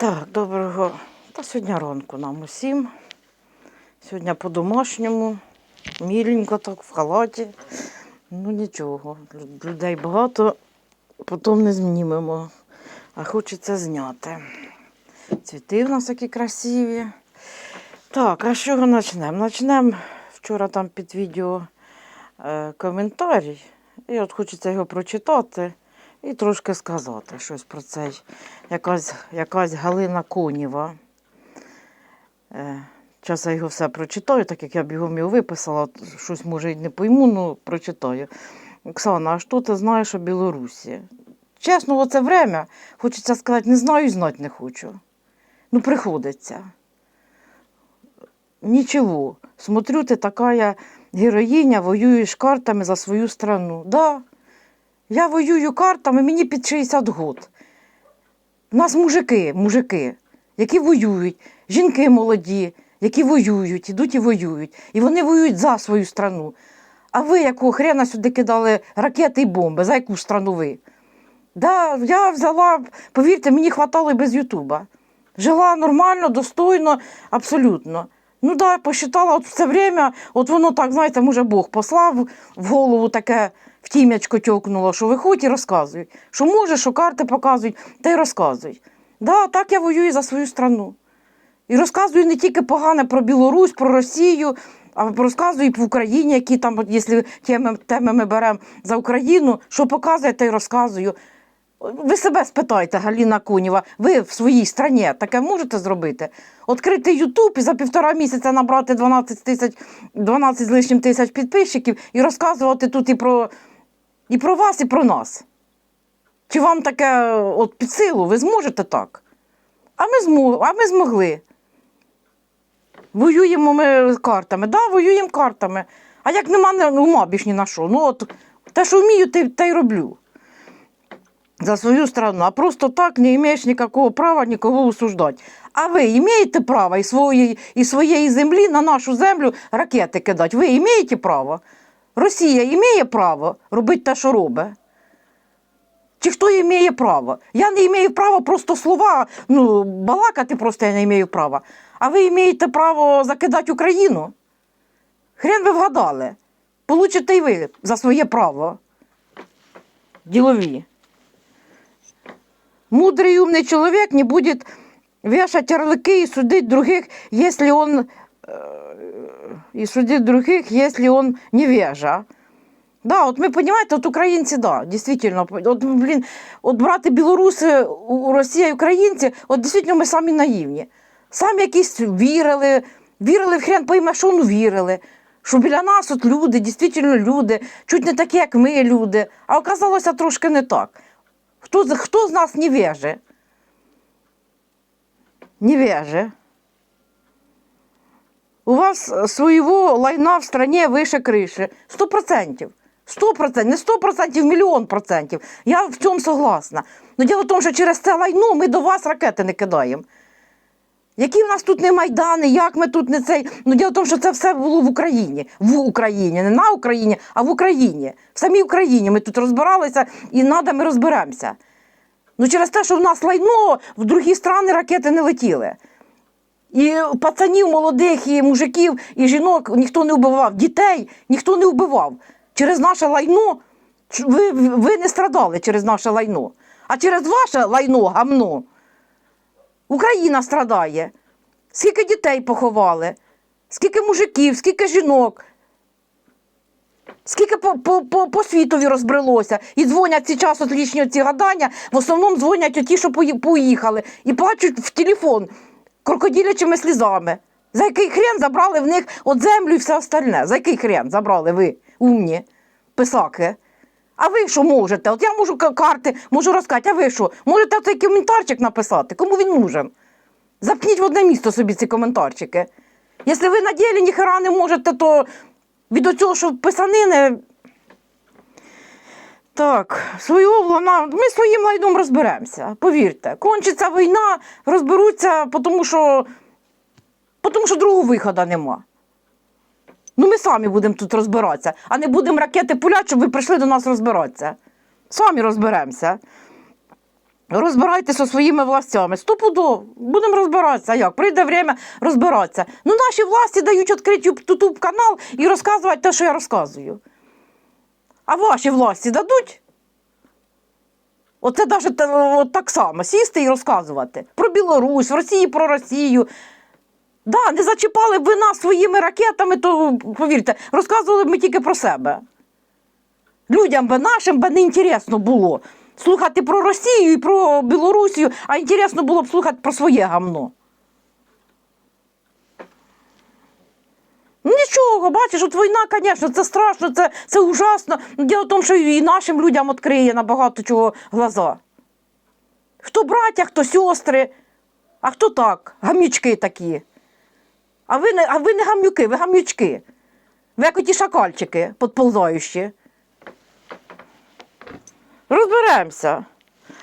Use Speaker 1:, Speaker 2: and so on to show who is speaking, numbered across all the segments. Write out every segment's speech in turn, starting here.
Speaker 1: Так, доброго. Та сьогодні ранку нам усім. Сьогодні по-домашньому, міленько так, в халаті. Ну нічого, людей багато, потім не знімемо. А хочеться зняти. Цвіти в нас які красиві. Так, а з чого почнемо? Почнемо вчора там під відео е, коментарій. І от хочеться його прочитати і трошки сказати щось про цей. Якась, якась Галина Конєва. Е, Зараз я його все прочитаю, так як я бігом його виписала, щось може й не пойму, ну прочитаю. Оксана, а що ти знаєш о Білорусі? Чесно, це время, хочеться сказати, не знаю і знати не хочу. Ну, приходиться. Ничего. Смотрю, ты такая героїня, воюєш картами за свою страну. Да, я воюю картами, мені під 60 год. У нас мужики, мужики, які воюють, жінки молоді, які воюють, ідуть і воюють. І вони воюють за свою страну. А ви якого хрена сюди кидали ракети і бомби? За яку страну ви? Да, я взяла, повірте, мені хватало і без Ютуба. Жила нормально, достойно, абсолютно. Ну да, посчитала от все время, от воно так, знаєте, може Бог послав в голову таке втім'ячко тьокнуло, що виходь і розказуй. Що може, що карти показують, та й розказуй. Да, так я воюю за свою страну. І розказую не тільки погане про Білорусь, про Росію, а розказую і по Україні, які там, якщо теми, теми ми беремо за Україну, що показує, та й розказую. Ви себе спитайте, Галіна Конєва, ви в своїй страні таке можете зробити? Відкрити Ютуб і за півтора місяця набрати 12 тисяч 12 з лишнім тисяч підписчиків і розказувати тут і про, і про вас, і про нас. Чи вам таке от під силу? Ви зможете так? А ми, змо, а ми змогли. Воюємо ми картами. Да, воюємо картами. А як нема не- ума більш ні на що. Ну от те, що вмію, те, те й роблю за свою страну, а просто так не маєш ніякого права нікого осуждати. А ви маєте право із своєї, із своєї землі на нашу землю ракети кидати? Ви маєте право? Росія має право робити те, що робить? Чи хто має право? Я не маю права просто слова, ну, балакати просто я не маю права. А ви маєте право закидати Україну? Хрен ви вгадали. Получите й ви за своє право. Ділові. Мудрый и умный человек не будет вешать ярлыки и судить других, если он э, и судить других, если он невежа. Да, от ми понимаете, от українці, да, дійсно, от, блін, от брати білоруси, Росія і українці, от дійсно ми самі наївні. Самі якісь вірили, вірили в хрен пойме, що ну вірили. Що біля нас от люди, дійсно люди, чуть не такі, як ми люди. А оказалося трошки не так. Хто, хто з нас невеже? Невеже. У вас э, своего лайна в стране выше крыши. Сто процентів. Сто процентів, не сто процентів, мільйон процентів. Я в цьому согласна. Но діло в тому, що через це лайно ми до вас ракети не кидаємо. Які в нас тут не майдани, як ми тут не цей. Ну, діло в тому, що це все було в Україні. В Україні, не на Україні, а в Україні. В самій Україні ми тут розбиралися і надо, ми розберемося. Ну, через те, що в нас лайно, в другі страни ракети не летіли. І пацанів молодих, і мужиків, і жінок ніхто не вбивав, дітей ніхто не вбивав. Через наше лайно ви, ви не страдали через наше лайно. А через ваше лайно, гамно, Україна страдає. Скільки дітей поховали, скільки мужиків, скільки жінок, скільки по, по, по, світові розбрелося. І дзвонять ці час от лічні ці гадання, в основному дзвонять оті, що поїхали, і плачуть в телефон крокодилячими слізами. За який хрен забрали в них от землю і все остальне? За який хрен забрали ви, умні писаки? А ви що можете? От я можу карти, можу розказати, а ви що? Можете цей коментарчик написати? Кому він нужен? Запніть в одне місто собі ці коментарчики. Якщо ви на ділі ніхера не можете, то від цього, що писанини. Так, свою вона, ми своїм лайном розберемося. Повірте, кончиться війна, розберуться, тому що, тому що другого виходу нема. Ну, ми самі будемо тут розбиратися, а не будемо ракети пуляти, щоб ви прийшли до нас розбиратися. Самі розберемося. Розбирайтеся своїми властями. Стопудов, будемо розбиратися. Як? Прийде время розбиратися. Ну, наші власті дають відкрити ютуб канал і розказувати те, що я розказую. А ваші власті дадуть? Оце навіть так само сісти і розказувати про Білорусь, в Росії про Росію. Да, не зачіпали б ви нас своїми ракетами, то повірте, розказували б ми тільки про себе. Людям би нашим би не інтересно було слухати про Росію і про Білорусію, а інтересно було б слухати про своє гамно. Нічого, бачиш, от війна, звісно, це страшно, це, це ужасно. Діло в тому, що і нашим людям відкриє набагато чого глаза. Хто браття, хто сестри, а хто так, гамючки такі. А ви не, а ви не гамюки, ви гамючки. Ви як оті шакальчики підползаючі. Розберемося.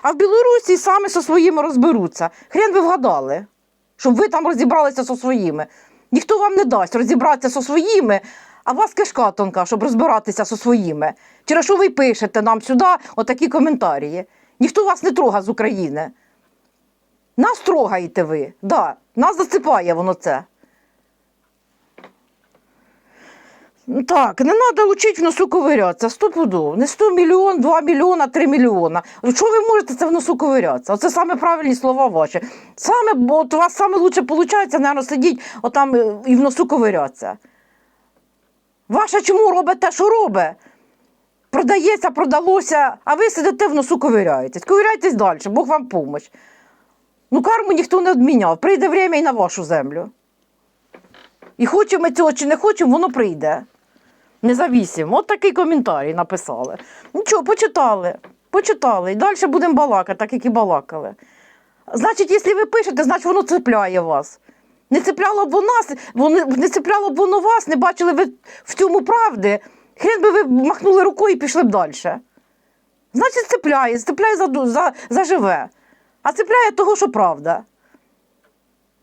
Speaker 1: А в Білорусі самі зі своїми розберуться. Хрен ви вгадали, щоб ви там розібралися зі своїми. Ніхто вам не дасть розібратися зі своїми, а вас кишка тонка, щоб розбиратися зі своїми. Через що ви пишете нам сюди отакі коментарі? Ніхто вас не трогає з України. Нас трогаєте ви, да, нас засипає воно це. Ну, Так, не треба учити в носу ковирятися, стопудов. Не 100 мільйон, 2 мільйона, 3 мільйона. Що ви можете це в носу ковирятися? Оце саме правильні слова ваші. Саме, бо от у вас саме лучше виходить, наверное, сидіть отам і в носу ковирятися. Ваша чому робить те, що робить? Продається, продалося, а ви сидите в носу ковиряєтесь. Ковиряйтесь далі, Бог вам помощь. Ну, карму ніхто не відміняв. Прийде время і на вашу землю. І хочемо ми цього чи не хочемо, воно прийде. Незавісимо. От такий коментарій написали. Нічого, почитали. Почитали. І далі будемо балакати, так як і балакали. Значить, якщо ви пишете, значить воно цепляє вас. Не цепляло б нас, воно- не цепляло б воно вас, не бачили ви в цьому правди. Хрен би ви махнули рукою і пішли б далі. Значить, цепляє, цепляє за, за, за живе. А цепляє того, що правда.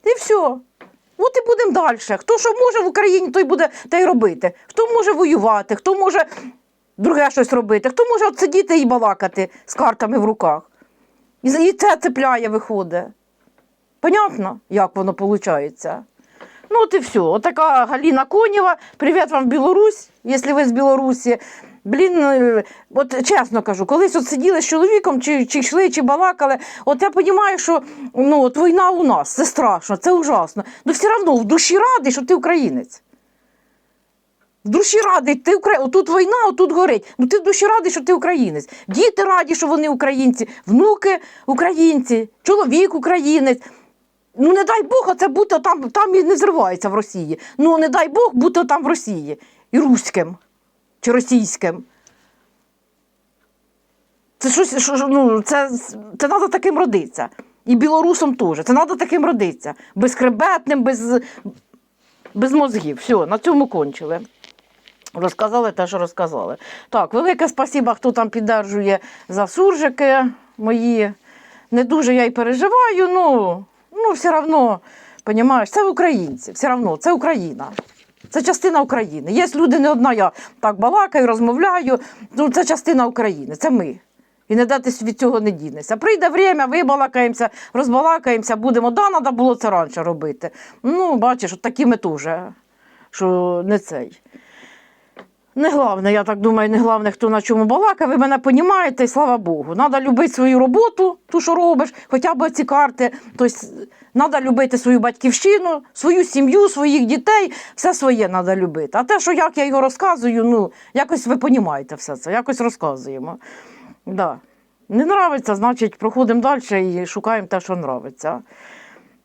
Speaker 1: І все. От і будемо далі. Хто що може в Україні, той буде те й робити. Хто може воювати, хто може друге щось робити, хто може от сидіти і балакати з картами в руках. І це цепляє, виходить. Понятно, як воно виходить? Ну, от і все. Отака Галіна Конєва. Привіт вам, Білорусь, якщо ви з Білорусі. Блін, е, от чесно кажу, колись от сиділи з чоловіком, чи, чи йшли, чи балакали. От я розумію, що ну, от війна у нас, це страшно, це ужасно. Ну все одно в душі радий, що ти українець. В душі радий, ти укра... отут війна, отут горить. Ну ти в душі радий, що ти українець. Діти раді, що вони українці, внуки українці, чоловік українець. Ну, не дай Бог, оце бути там, там і не зривається в Росії. Ну, не дай Бог бути там в Росії. І руським чи російським. Це щось, що, що, ну, це, це треба таким родитися. І білорусам теж. Це треба таким родитися. Безхребетним, без, без мозгів. Все, на цьому кончили. Розказали те, що розказали. Так, велике спасіба, хто там піддержує за суржики мої. Не дуже я й переживаю, ну, ну все одно, розумієш, це українці, все одно, це Україна. Це частина України. Є люди, не одна я так балакаю, розмовляю. Ну, це частина України, це ми. І не дати від цього не дінеться. Прийде время, вибалакаємося, розбалакаємося, будемо. Да, треба було це раніше робити. Ну, бачиш, от такі ми теж, що не цей. Не головне, я так думаю, не головне, хто на чому балакає, ви мене розумієте, і слава Богу. Треба любити свою роботу, ту, що робиш, хоча б ці карти. Тобто, треба любити свою батьківщину, свою сім'ю, своїх дітей, все своє треба любити. А те, що як я його розказую, ну, якось ви розумієте все це, якось розказуємо. Да. Не нравиться, значить, проходимо далі і шукаємо те, що нравиться.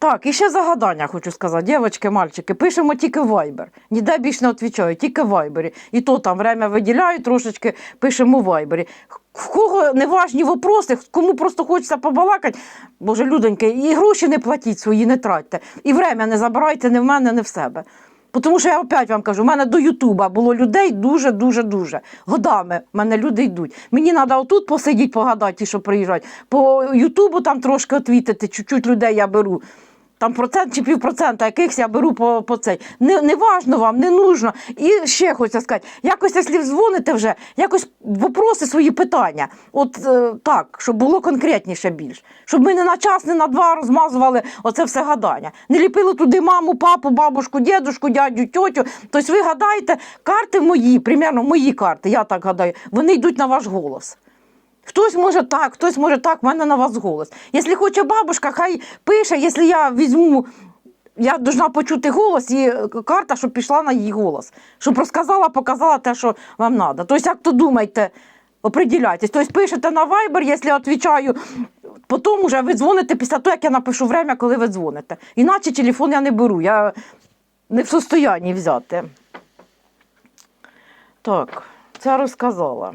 Speaker 1: Так, і ще загадання хочу сказати. Дівчатки, мальчики, пишемо тільки в Viber. Ніде більше не відповідаю, тільки в Viber. І то там время виділяю трошечки, пишемо в Viber. В кого неважні вопроси, кому просто хочеться побалакати, боже, людоньки, і гроші не платіть свої, не тратьте. І время не забирайте ні в мене, ні в себе. Тому що я опять вам кажу, в мене до Ютуба було людей дуже-дуже дуже. Годами в мене люди йдуть. Мені треба отут посидіти, погадати, що приїжджають. По Ютубу там трошки відвітити, чуть-чуть людей я беру. Там процент чи півпроцента, якихось я беру по, по цей. Не, не важно вам, не нужно. І ще хочеться сказати, якось, якщо дзвоните вже, якось вопроси свої питання. От е, так, щоб було конкретніше більш. Щоб ми не на час, не на два розмазували оце все гадання. Не ліпили туди маму, папу, бабушку, дідушку, дядю, тьотю. Тобто ви гадаєте, карти мої, примерно мої карти, я так гадаю, вони йдуть на ваш голос. Хтось може так, хтось може так, в мене на вас голос. Якщо хоче бабушка, хай пише, якщо я візьму, я должна почути голос і карта, щоб пішла на її голос. Щоб розказала, показала те, що вам треба. Тобто, як то думайте, оприділяйтесь. Тобто пишете на Viber, якщо я відповідаю, потім вже ви дзвоните після того, як я напишу время, коли ви дзвоните. Іначе телефон я не беру, я не в состоянні взяти. Так, це розказала.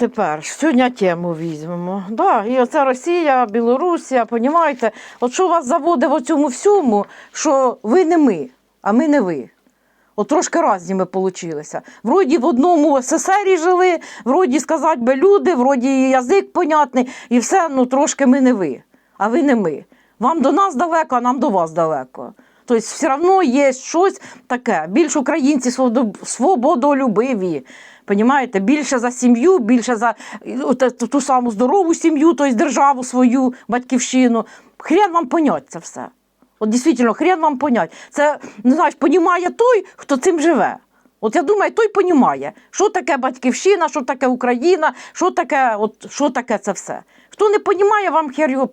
Speaker 1: Тепер сьогодні тему візьмемо. Да, і оце Росія, Білорусія, понімаєте? От що вас заводить в цьому всьому, що ви не ми, а ми не ви. От трошки разні ми получилися. Вроді в одному СССРі жили, вроді сказати би люди, вроді язик понятний, і все, ну трошки ми не ви, а ви не ми. Вам до нас далеко, а нам до вас далеко. Тобто все одно є щось таке. Більш українці свободо- свободолюбиві. Понімаєте? Більше за сім'ю, більше за е, ту, ту саму здорову сім'ю, тобто державу свою, батьківщину. Хрен вам понять це все. От дійсно, хрен вам понять. Це, не знаєш, понімає той, хто цим живе. От я думаю, той понімає, що таке батьківщина, що таке Україна, що таке, от, що таке це все. Хто не понімає, вам хер його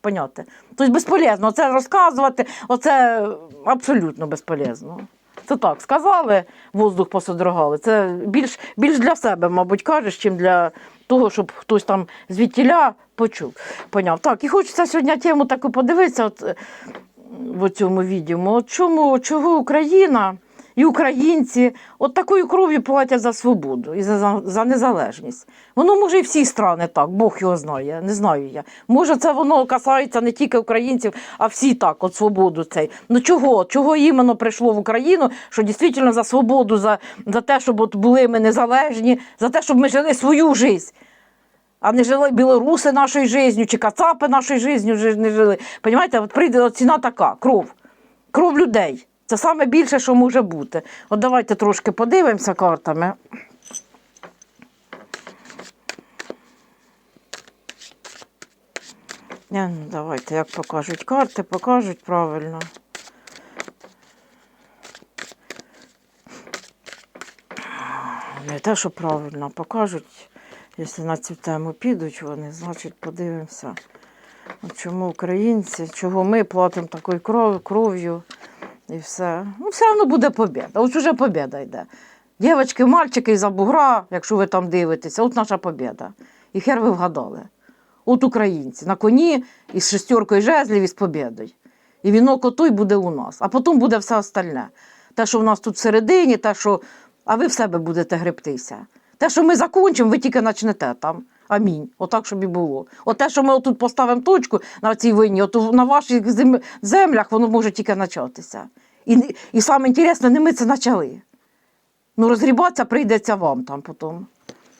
Speaker 1: поняти. Тобто безполезно це розказувати, оце абсолютно безполезно. Це так, сказали, воздух посодрогали. Це більш, більш для себе, мабуть, кажеш, чим для того, щоб хтось там звідтіля почув. Поняв. Так, і хочеться сьогодні тему таку подивитися. От, в цьому відео. Чому, чого Україна і українці от такою кров'ю платять за свободу і за, за, за незалежність. Воно може і всі страни так, Бог його знає, не знаю я. Може, це воно касається не тільки українців, а всі так, от свободу цей. Ну чого? Чого іменно прийшло в Україну? Що дійсно за свободу, за, за те, щоб от були ми незалежні, за те, щоб ми жили свою життя а не жили білоруси нашою життю, чи кацапи нашою життю не жили. Понімаєте, от прийде ціна така кров. Кров людей. Це саме більше, що може бути. От давайте трошки подивимося картами. Я, ну, давайте, як покажуть карти, покажуть правильно. Не те, що правильно, покажуть. Якщо на цю тему підуть вони, значить подивимося. Чому українці, чого ми платимо такою кров, кров'ю і все. Ну, все одно буде побіда. Ось уже побіда йде. Дівчатки, мальчики із бугра, якщо ви там дивитеся, от наша побіда. І хер ви вгадали. От українці на коні із шестеркою жезлів і з побідою. І вінок отой буде у нас, а потім буде все остальне. Те, що в нас тут всередині, те, що. А ви в себе будете гребтися. Те, що ми закінчимо, ви тільки почнете там. Амінь. Отак, щоб і було. От те, що ми отут поставимо точку на цій війні, от на ваших землях воно може тільки початися. І, і саме інтересне, не ми це почали. Ну, розгрібатися прийдеться вам там потім.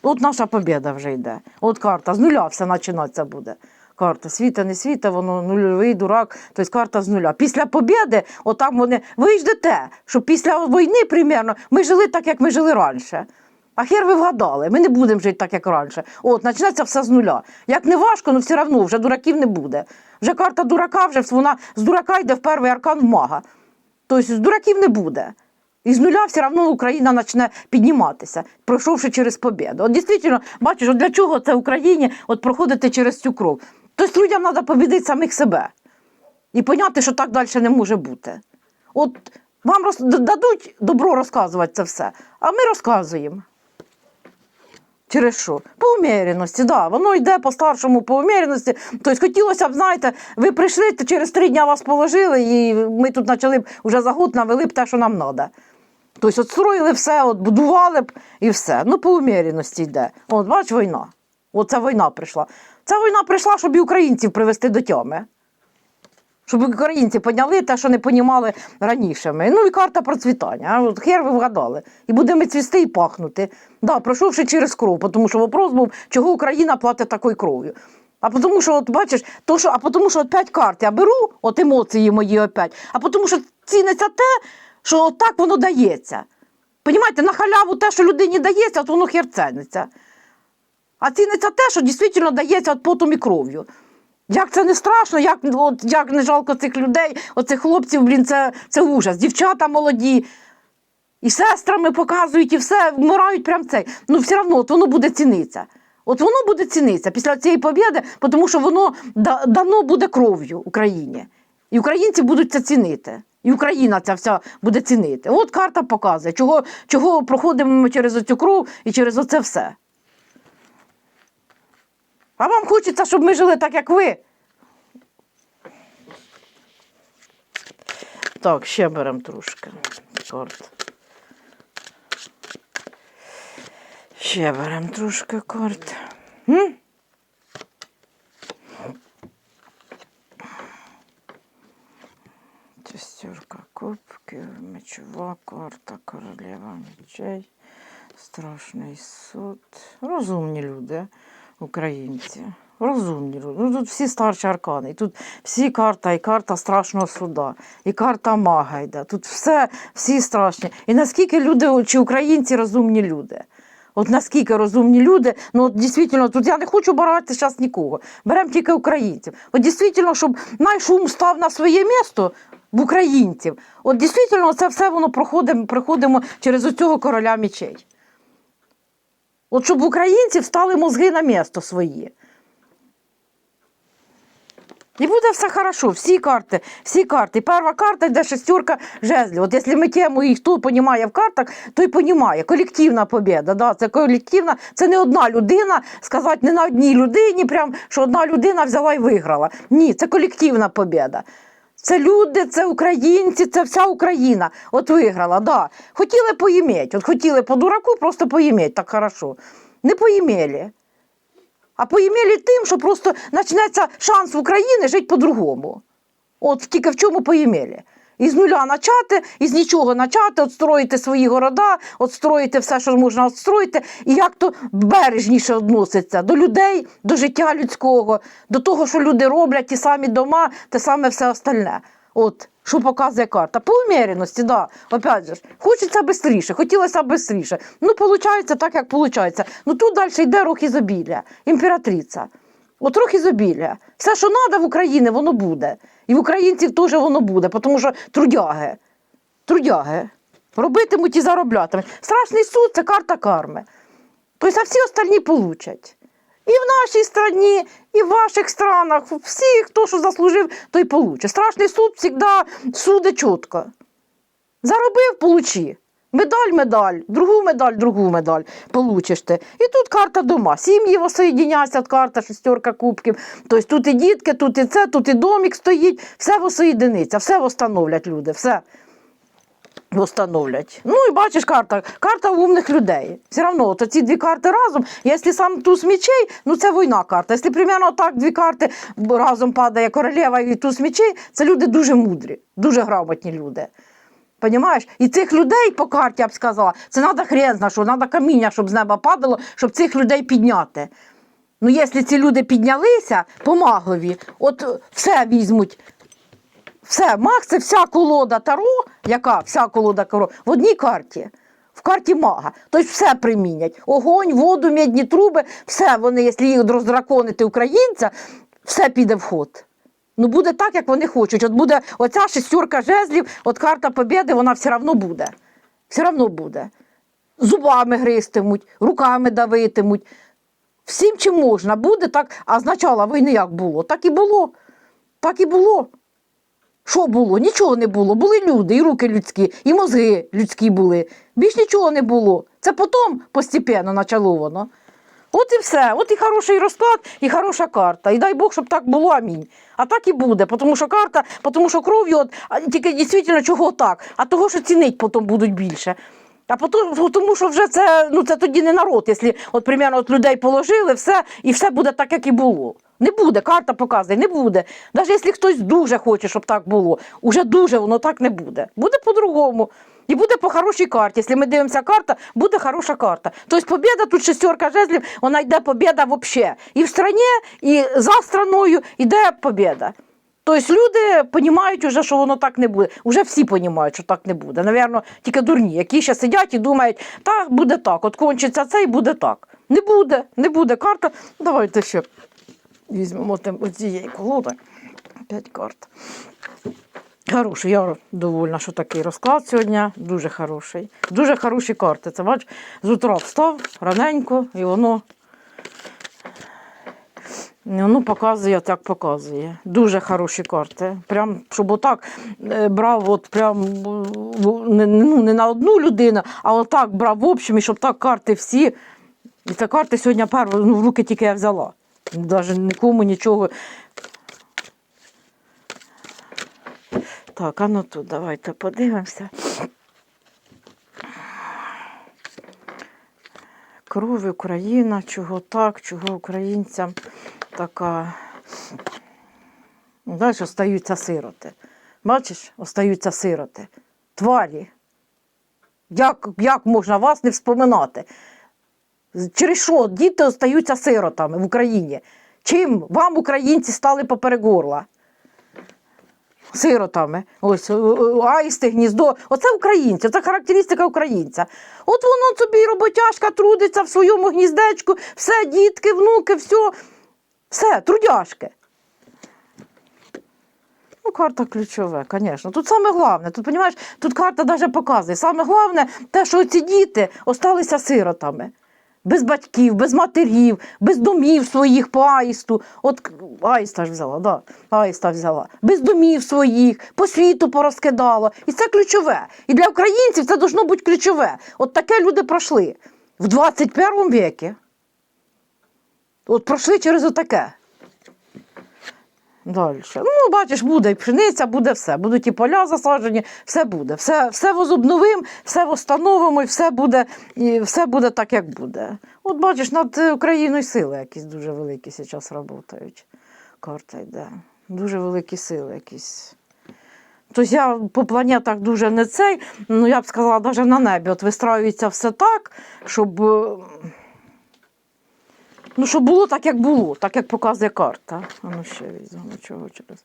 Speaker 1: От наша побіда вже йде. От карта, з нуля все починатися буде. Карта світа, не світа, воно нульовий дурак, тобто карта з нуля. Після побіди, отам вони, ви ждете, що після війни, примерно, ми жили так, як ми жили раніше. А хер ви вгадали, ми не будемо жити так, як раніше. От, почнеться все з нуля. Як не важко, ну все одно вже дураків не буде. Вже карта дурака, вже вона з дурака йде в перший аркан в мага. Тобто з дураків не буде. І з нуля все одно Україна почне підніматися, пройшовши через побіду. От дійсно, бачиш, от для чого це Україні от проходити через цю кров? Тобто людям треба побідити самих себе і поняти, що так далі не може бути. От вам роз... дадуть добро розказувати це все, а ми розказуємо. Через що? По уміряності, да. Воно йде по-старшому по уміряності. Тобто хотілося б, знаєте, ви прийшли, то через три дні вас положили, і ми тут почали б вже за год навели б те, що нам треба. Тобто от строїли все, от будували б і все. Ну, по уміряності йде. От, бач, війна. Оця війна прийшла. Ця війна прийшла, щоб і українців привести до тями. Щоб українці поняли те, що не понімали раніше. Ми. Ну і карта процвітання. От хер ви вгадали. І будемо цвісти і пахнути. Да, пройшовши через кров, тому що вопрос був, чого Україна платить такою кров'ю. А тому що, от бачиш, то, що, а тому що от п'ять карт я беру, от емоції мої опять, а тому що ціниться те, що от так воно дається. Понімаєте, на халяву те, що людині дається, от воно хер ціниться. А ціниться те, що дійсно дається от потом і кров'ю. Як це не страшно, як, от, як не жалко цих людей, оцих хлопців, блін, це, це ужас. Дівчата молоді, і сестрами показують, і все, вмирають прям цей. Ну, все одно от воно буде цінитися. От воно буде цінитися після цієї побіди, тому що воно да- дано буде кров'ю Україні. І українці будуть це цінити. І Україна ця вся буде цінити. От карта показує, чого, чого проходимо ми через оцю кров і через оце все. А вам хочеться, щоб ми жили так, як ви. Так, ще беремо трошки карт. Ще беремо трошки карт. М? Кубків, мечова карта, королева мечей, страшний суд. Розумні люди, українці. Розумні. Ну, тут всі старші аркани. І тут всі карта, і карта страшного суда, і карта мага йде. Тут все, всі страшні. І наскільки люди, чи українці розумні люди. От наскільки розумні люди, ну от дійсно, тут я не хочу брати зараз нікого. Беремо тільки українців. От дійсно, щоб наш ум став на своє місто в українців. От дійсно, це все воно проходимо, приходимо через оцього короля мечей. От щоб в українців стали мозги на місто свої. І буде все хорошо, всі карти, всі карти. Перша карта йде шестерка жезлів. От якщо ми тему і хто розуміє в картах, той розуміє. Колективна побіда. Да? Це колективна, це не одна людина, сказати не на одній людині, прям, що одна людина взяла і виграла. Ні, це колективна побіда. Це люди, це українці, це вся Україна. От виграла, да. Хотіли поїметь, от хотіли по дураку просто поїметь так хорошо. Не поїмели. А поїмели тим, що просто почнеться шанс в Україні жити по-другому. От тільки в чому поїмели. Із нуля почати, із нічого почати, отстроїти свої города, отстроїти все, що можна отстроїти, і як то бережніше відноситься до людей, до життя людського, до того, що люди роблять, ті самі дома, те саме все остальне. От, що показує карта. По уміряності, да. Опять же, хочеться швидше, хотілося швидше. Ну, виходить так, як виходить. Ну тут далі йде рух ізобілля, імператриця. От рух ізобілля. Все, що треба в Україні, воно буде. І в українців теж воно буде, тому що трудяги. Трудяги. Робитимуть і зароблятимуть. Страшний суд це карта карми. Тобто, а всі остальні получать. І в нашій страні, і в ваших странах. Всі, хто що заслужив, той получить. Страшний суд завжди судить чітко. Заробив, получи. Медаль, медаль, другу медаль, другу медаль получиш ти. І тут карта дома. Сім'ї воссоєдиняться, карта, шестерка кубків. Тобто тут і дітки, тут і це, тут і домик стоїть, все воссоєдиниться, все восстановлять люди, все восстановлять. Ну і бачиш карта, карта умних людей. Все одно, от ці дві карти разом, якщо сам туз мечей, ну це війна карта. Якщо примерно так дві карти разом падає королева і туз мечей, це люди дуже мудрі, дуже грамотні люди. Понімаєш? І цих людей по карті я б сказала, це треба хрен зна, що треба каміння, щоб з неба падало, щоб цих людей підняти. Ну, якщо ці люди піднялися по магові, от все візьмуть. Все, маг це вся колода Таро, яка вся колода Таро, в одній карті. В карті мага. Тобто все примінять. Огонь, воду, медні труби, все вони, якщо їх роздраконити українця, все піде в ход. Ну буде так, як вони хочуть. От буде оця шестерка жезлів, от карта побєди, вона все одно буде. Все одно буде. Зубами гристимуть, руками давитимуть. Всім чим можна буде так, а з начала війни як було? Так і було. Так і було. Що було? Нічого не було. Були люди, і руки людські, і мозги людські були. Більш нічого не було. Це потім постепенно почало воно. От і все. От і хороший розклад, і хороша карта. І дай Бог, щоб так було, амінь. А так і буде, тому що карта, тому що кров'ю, от, тільки дійсно чого так, а того, що цінить потім будуть більше. А потім, тому що вже це, ну, це тоді не народ, якщо от, примерно, от людей положили, все, і все буде так, як і було. Не буде, карта показує, не буде. Навіть якщо хтось дуже хоче, щоб так було, уже дуже воно так не буде. Буде по-другому. І буде по хорошій карті. Якщо ми дивимося карта, буде хороша карта. Тобто побіда, тут шестерка жезлів, вона йде побіда взагалі. І в страні, і за страною йде побіда. Тобто люди розуміють, уже, що воно так не буде. Уже всі розуміють, що так не буде. Навірно, тільки дурні, які ще сидять і думають, так буде так, от кончиться це і буде так. Не буде, не буде карта. Давайте ще візьмемо оцієї колоди. П'ять карт. Хороший, я довольна, що такий розклад сьогодні. Дуже хороший. Дуже хороші карти. Це бач, з утра встав раненько, і воно, і показує, як показує. Дуже хороші карти. Прям, щоб отак е, брав, от прям не, ну, не на одну людину, а отак брав в общем, і щоб так карти всі. І ці карти сьогодні перші, ну, в руки тільки я взяла. Навіть нікому нічого. Так, а ну тут давайте подивимося. Кров Україна, чого так, чого українцям така. Ну, Знаєш, остаються сироти. Бачиш, остаються сироти. Тварі. Як, як можна вас не вспоминати? Через що діти остаються сиротами в Україні? Чим вам, українці, стали поперек горла? Сиротами. Ось аїсти, гніздо. Оце українці, це характеристика українця. От воно собі роботяжка трудиться в своєму гніздечку, все, дітки, внуки, все, все, трудяшки. Ну, карта ключове, звісно. Тут саме головне, тут, розумієш, тут карта навіть показує. Саме головне те, що ці діти осталися сиротами. Без батьків, без матерів, без домів своїх по аїсту. От аїста ж взяла, да, аїста взяла. Без домів своїх, по світу порозкидала. І це ключове. І для українців це должно бути ключове. От таке люди пройшли в 21 віці. От пройшли через отаке. Далі. Ну, бачиш, буде і пшениця, буде все. Будуть і поля засаджені, все буде. Все, все возобновимо, все встановимо, і все буде, і все буде так, як буде. От бачиш, над Україною сили якісь дуже великі зараз працюють. Карта йде. Дуже великі сили якісь. Тобто я по планетах дуже не цей, ну я б сказала, навіть на небі. От вистраюється все так, щоб. Ну, щоб було так, як було, так як показує карта. А ну ще візьмемо чого через.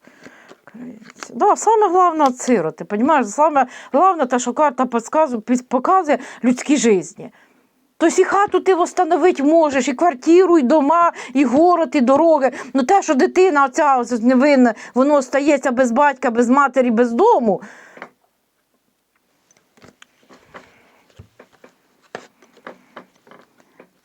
Speaker 1: Да, саме головне от сироти, розумієш? Саме головне те, що карта показує людські житті. Тобто і хату ти встановити можеш, і квартиру, і дома, і город, і дороги. Ну те, що дитина оця невинна, воно остається без батька, без матері, без дому.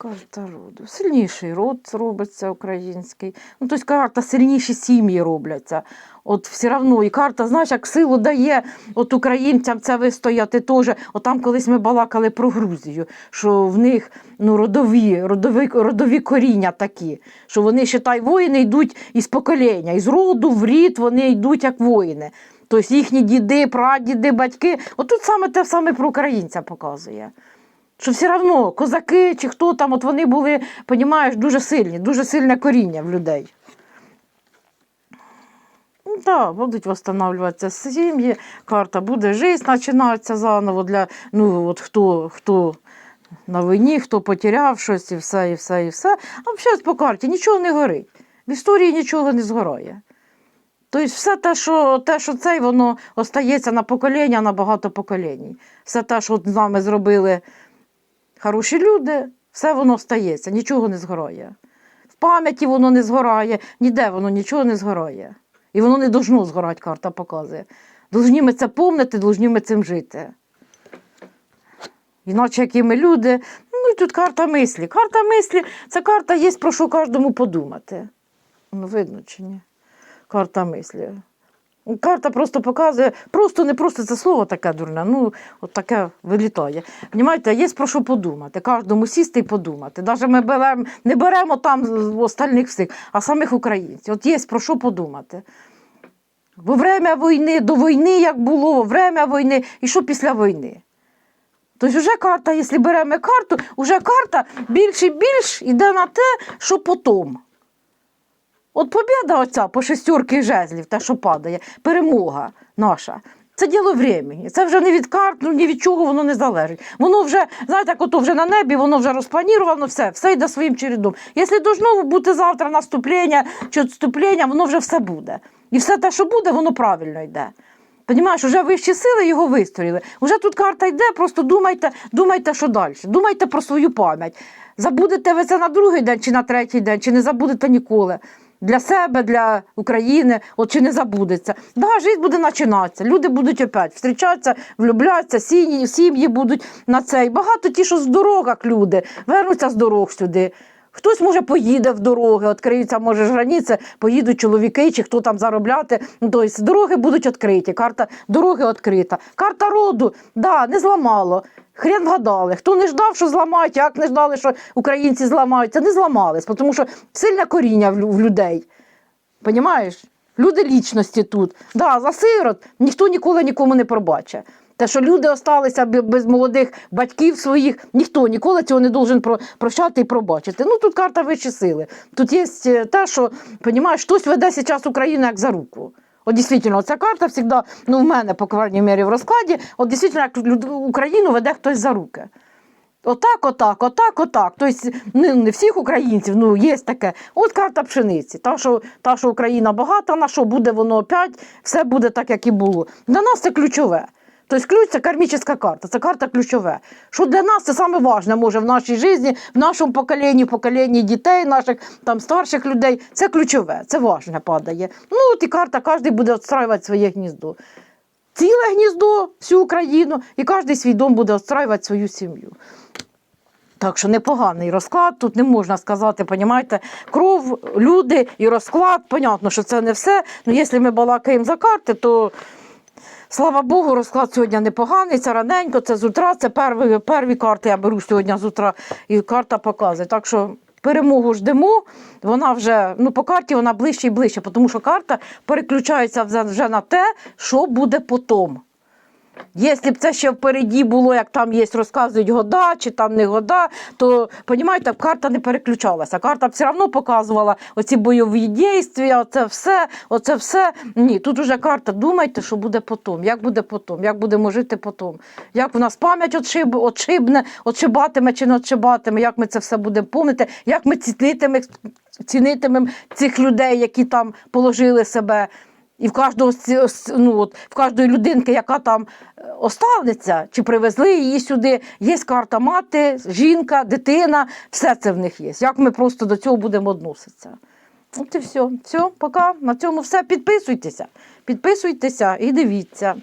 Speaker 1: Карта роду. Сильніший род робиться український. Ну, тобто карта сильніші сім'ї робляться. От все одно, і карта, знаєш, як силу дає от українцям це вистояти теж. От там колись ми балакали про Грузію, що в них ну, родові, родові, родові коріння такі, що вони, вважай, воїни йдуть із покоління, із роду в рід вони йдуть як воїни. Тобто їхні діди, прадіди, батьки. От тут саме те саме про українця показує. Що все одно козаки чи хто там, от вони були, понімаєш, дуже сильні, дуже сильне коріння в людей. Ну, Так, будуть встановлюватися сім'ї, карта буде життя починається заново для ну, от хто, хто на війні, хто потеряв щось, і все, і все, і все. А взагалі по карті нічого не горить. В історії нічого не згорає. Тобто все те, що, те, що цей, воно остається на покоління, на багато поколінь. Все те, що з нами зробили хороші люди, все воно стається, нічого не згорає. В пам'яті воно не згорає, ніде воно нічого не згорає. І воно не должно згорати, карта показує. Должні ми це помнити, должні ми цим жити. Іначе які ми люди. Ну і тут карта мислі. Карта мислі це карта є про що кожному подумати. Ну, видно чи ні? Карта мислі. Карта просто показує, просто не просто це слово таке дурне, ну от таке вилітає. Понімаєте, є про що подумати, кожному сісти і подумати. Навіть ми беремо, не беремо там остальних всіх, а самих українців. От є про що подумати. Во время війни, до війни як було, во время війни і що після війни. Тобто вже карта, якщо беремо карту, вже карта більш і більш йде на те, що потім. От побіда оця по шестерки жезлів, те, що падає, перемога наша. Це діло времени. Це вже не від карт, ну ні від чого воно не залежить. Воно вже, знаєте, як ото вже на небі, воно вже розпланіровано, все, все йде своїм чередом. Якщо должно бути завтра наступлення чи відступлення, воно вже все буде. І все те, що буде, воно правильно йде. Понімаєш, вже вищі сили його вистроїли. Уже тут карта йде, просто думайте, думайте, що далі. Думайте про свою пам'ять. Забудете ви це на другий день чи на третій день, чи не забудете ніколи. Для себе, для України, от чи не забудеться. Да, життя буде починатися. Люди будуть опять зустрічатися, влюблятися, сім'ї, сім'ї будуть на цей. Багато ті, що з дорогах люди, вернуться з дорог сюди. Хтось може поїде в дороги, відкриються, може границі, поїдуть чоловіки, чи хто там заробляти. Тобто дороги будуть відкриті, карта дороги відкрита. Карта роду, да, не зламало. Хрен вгадали. Хто не ждав, що зламають, як не ждали, що українці зламаються, не зламались, тому що сильне коріння в людей. Понімаєш? Люди лічності тут. Да, за сирот ніхто ніколи нікому не пробачить. Те, що люди залишилися без молодих батьків своїх, ніхто ніколи цього не должен прощати і пробачити. Ну тут карта вищі сили. Тут є е, те, що понімаєш, хтось веде зараз Україну як за руку. От дійсно, ця карта завжди, ну в мене, по крайній мірі, в розкладі, от дійсно, як Україну веде хтось за руки. Отак, отак, отак, отак. Тобто не, не всіх українців, ну є таке. От карта пшениці. Та що, та, що Україна багата, на що буде воно опять, все буде так, як і було. Для нас це ключове. Тобто ключ це кармічна карта, це карта ключове. Що для нас це саме важне може в нашій житті, в нашому поколінні, в поколінні дітей, наших там старших людей. Це ключове, це важне падає. Ну от і карта, кожен буде відстраювати своє гніздо. Ціле гніздо, всю Україну, і кожен свій дом буде відстраювати свою сім'ю. Так що непоганий розклад, тут не можна сказати, понімаєте, кров, люди і розклад. Понятно, що це не все. Ну, якщо ми балакаємо за карти, то слава Богу, розклад сьогодні непоганий, це раненько, це з утра, це перві, перві карти я беру сьогодні з утра, і карта показує. Так що перемогу ждемо, вона вже, ну по карті вона ближче і ближче, тому що карта переключається вже- на те, що буде потім. Якщо б це ще впереді було, як там є, розказують года чи там не года, то розумієте, карта не переключалася. Карта все одно показувала оці бойові дійства, оце все, оце все. Ні, тут уже карта. Думайте, що буде потім, як буде потім, як будемо жити потім. Як у нас пам'ять отшиб, отшибне, отшибатиме чи не отшибатиме, як ми це все будемо пам'ятати, як ми цінитимемо цінитимемо цих людей, які там положили себе. І в кожного ну, от, в кожної людинки, яка там е, останеться, чи привезли її сюди, є карта мати, жінка, дитина, все це в них є. Як ми просто до цього будемо відноситися? От і все. Все, пока. На цьому все. Підписуйтеся. Підписуйтеся і дивіться.